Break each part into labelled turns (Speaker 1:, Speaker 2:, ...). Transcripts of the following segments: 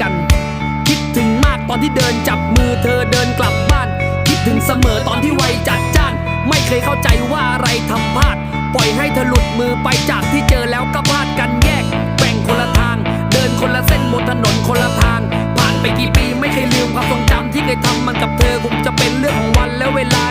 Speaker 1: กัน คิดถึงมากต
Speaker 2: อนที่เดินจับมือเธอเดินกลับบ้าน คิดถึงเสมอตอนที่วัยจัดจ้าน ไม่เคยเข้าใจว่าอะไรทำพลาด ปล่อยให้เธอหลุดมือไปจากที่เจอแล้วก็พลาดกันแยกแบ่งคนละทาง เดินคนละเส้นบนถนนคนละทาง ผ่านไปกี่ปีไม่เคยลืมความทรงจำที่เคยทำมันกับเธอคงจะเป็นเรื่องของวันและเวลา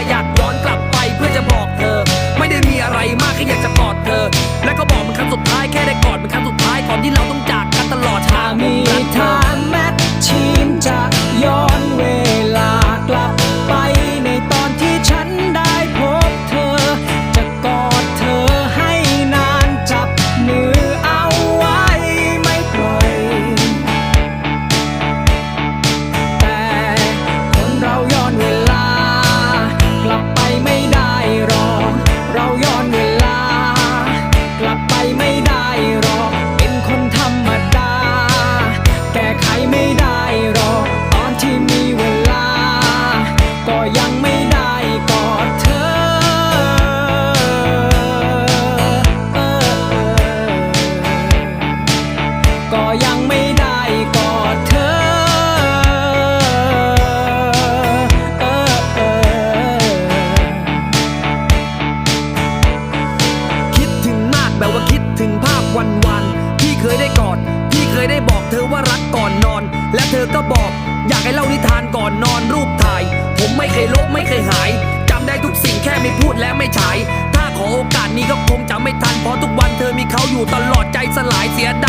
Speaker 2: อก็บอก อยาก
Speaker 1: ให้เล่านิทา
Speaker 2: นก่อนนอนรูปถ่าย ผมไม่เคยลบไม่เคยหายจำได้ทุกสิ่งแค่ไม่พูดและไม่ฉาย ถ้าขอโอกาสนี้ก็คงจะไม่ทันเพราะทุกวันเธอมีเขาอยู่ตลอดใจสลายเสียดาย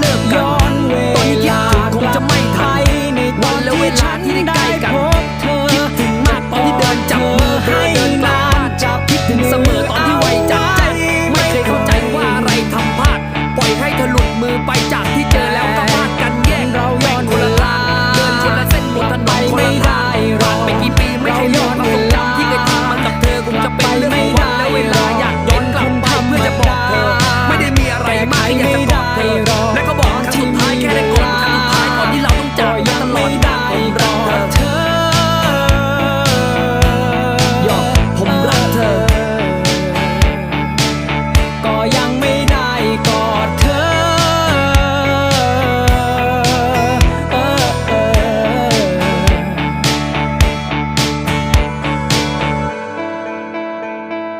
Speaker 2: เลิกย้อนเวลาคงจะไม่ทันวันและเวลาที่ได้ใกล้กัน